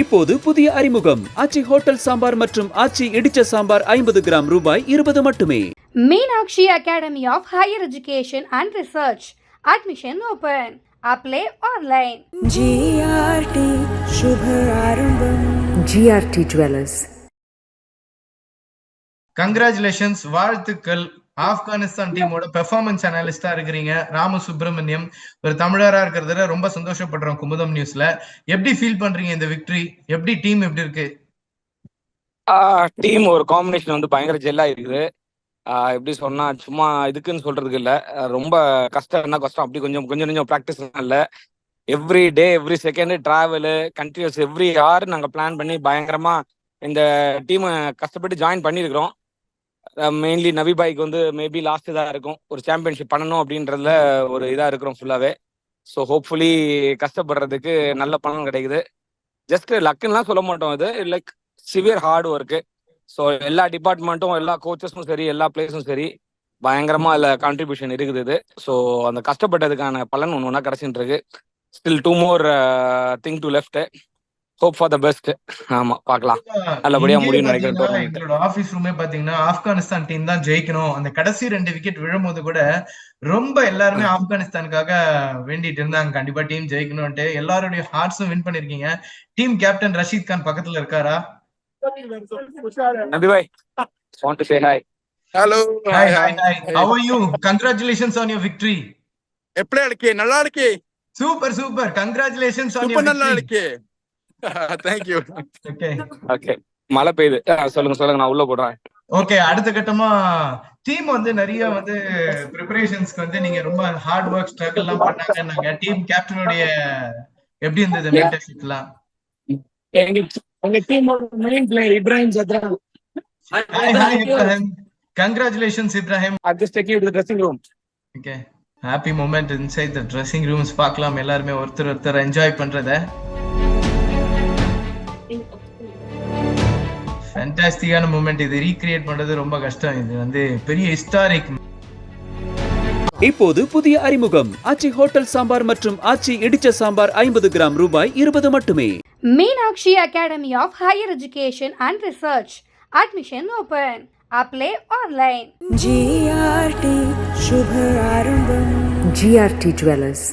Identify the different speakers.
Speaker 1: இப்போது புதிய அறிமுகம். ஆச்சி ஹோட்டல் சாம்பார் மற்றும் ஆச்சி இடிச்ச சாம்பார் ஐம்பது கிராம் ரூபாய் இருபது மட்டுமே.
Speaker 2: Meenakshi academy of higher education and research admission open apply online
Speaker 3: GRT சுப
Speaker 4: ஆரம்பம் ஜிஆர்டி ஜுவல்லர்ஸ்
Speaker 5: கங்க்ராச்சுலேஷன்ஸ் வாழ்த்துக்கள் ஆப்கானிஸ்தான் டீமோட பெர்ஃபார்மன்ஸ் அனாலிஸ்டா இருக்கிறீங்க ராம சுப்பிரமணியம் ஒரு தமிழரா இருக்கிறதுல ரொம்ப சந்தோஷப்படுறோம் குமுதம் நியூஸ்ல எப்படி ஃபீல் பண்றீங்க இந்த விக்டரி எப்படி டீம் எப்படி இருக்கு?
Speaker 6: டீம் ஒரு காம்பினேஷன் வந்து பயங்கர ஜெல்லா இருக்குது. எப்படி சொன்னா சும்மா இதுக்குன்னு சொல்றதுக்கு இல்ல. ரொம்ப கஷ்டம் என்ன கஷ்டம்? அப்படி கொஞ்சம் கொஞ்சம் கொஞ்சம் ப்ராக்டிஸ் இல்ல. Every day every second travel continues every hour நாங்க பிளான் பண்ணி பயங்கரமா இந்த டீமை கஷ்டப்பட்டு ஜாயின் பண்ணியிருக்கிறோம். மெயின்லி நவிபாய்க்கு வந்து மேபி லாஸ்ட் இதாக இருக்கும். ஒரு சாம்பியன்ஷிப் பண்ணணும் அப்படின்றதுல ஒரு இதாக இருக்கிறோம் ஃபுல்லாகவே ஸோ ஹோப்ஃபுல்லி கஷ்டப்படுறதுக்கு நல்ல பலன் கிடைக்குது. ஜஸ்ட் லக்குன்னெலாம் சொல்ல மாட்டோம் இது like severe hard work so எல்லா டிபார்ட்மெண்ட்டும் எல்லா கோச்சஸும் சரி எல்லா பிளேஸும் சரி பயங்கரமாக அதில் கான்ட்ரிபியூஷன் இருக்குது இது. ஸோ அந்த கஷ்டப்பட்டதுக்கான பலன் ஒன்று ஒன்றா கிடச்சிட்டு இருக்கு still two more thing to left hope for the best ஆமா பார்க்கலாம். நல்லபடியா முடியும்னு நினைக்கிறேன்.
Speaker 5: எங்களோட ஆபீஸ் ரூமே பாத்தீங்கன்னா ஆப்கானிஸ்தான் டீம் தான் ஜெயிக்கணும். அந்த கடைசி ரெண்டு விக்கெட் விழும்போது கூட ரொம்ப எல்லாருமே ஆப்கானிஸ்தானுக்காக வேண்டிட்டு இருந்தாங்க. கண்டிப்பா டீம் ஜெயிக்கணும்ட்டு எல்லாருடைய ஹார்ட்ஸும் வின் பண்ணிருக்கீங்க. டீம் கேப்டன் ரஷீத் கான் பக்கத்துல இருக்காரா?
Speaker 6: நபி பாய் want to say hi
Speaker 7: hello
Speaker 5: hi hi hi how are you congratulations on your victory
Speaker 7: எப்படி இருக்கே? நல்லா இருக்கே.
Speaker 5: Super super congratulations on
Speaker 7: super நல்லா
Speaker 5: யுவர்
Speaker 7: இருக்கே. தேங்க்யூ
Speaker 5: ஓகே
Speaker 6: ஓகே மழை பெய்யுது. சொல்லுங்க சொல்லுங்க நான் உள்ள போடுறேன்.
Speaker 5: ஓகே அடுத்த கட்டமா டீம் வந்து நிறைய வந்து ப்ரிப்பரேஷன்ஸ்க்கு வந்து நீங்க ரொம்ப ஹார்ட் ஒர்க் ஸ்ட்ரகிள் எல்லாம் பண்ணாங்கன்னாங்க. டீம் கேப்டனுடைய எப்படி இருந்தது மென்டர்ஷிப் எல்லாம்
Speaker 8: எங்க எங்க டீமோட main player Ibrahim Zadran
Speaker 5: hi hi Ibrahim congratulations Ibrahim
Speaker 8: just take you to the dressing room.
Speaker 5: Okay happy moment inside the dressing rooms பார்க்கலாம். எல்லாருமே ஒருத்தர் ஒருத்தர் என்ஜாய் பண்றத. ஃபண்டாஸ்டிக்கான மூமெண்ட் இது ரீக்ரியேட் பண்ணுறது ரொம்ப கஷ்டம். இது வந்து பெரிய ஹிஸ்டாரிக்
Speaker 1: இப்போது புதிய அறிமுகம். ஆச்சி ஹோட்டல் சாம்பார் மற்றும் ஆச்சி இடிச்ச சாம்பார் ஐம்பது கிராம் ரூபாய் இருபது மட்டுமே.
Speaker 2: Meenakshi academy of higher education and research admission open apply online
Speaker 3: GRT சுப
Speaker 4: ஆரம்பம் ஜிஆர்டி ஜுவல்லர்ஸ்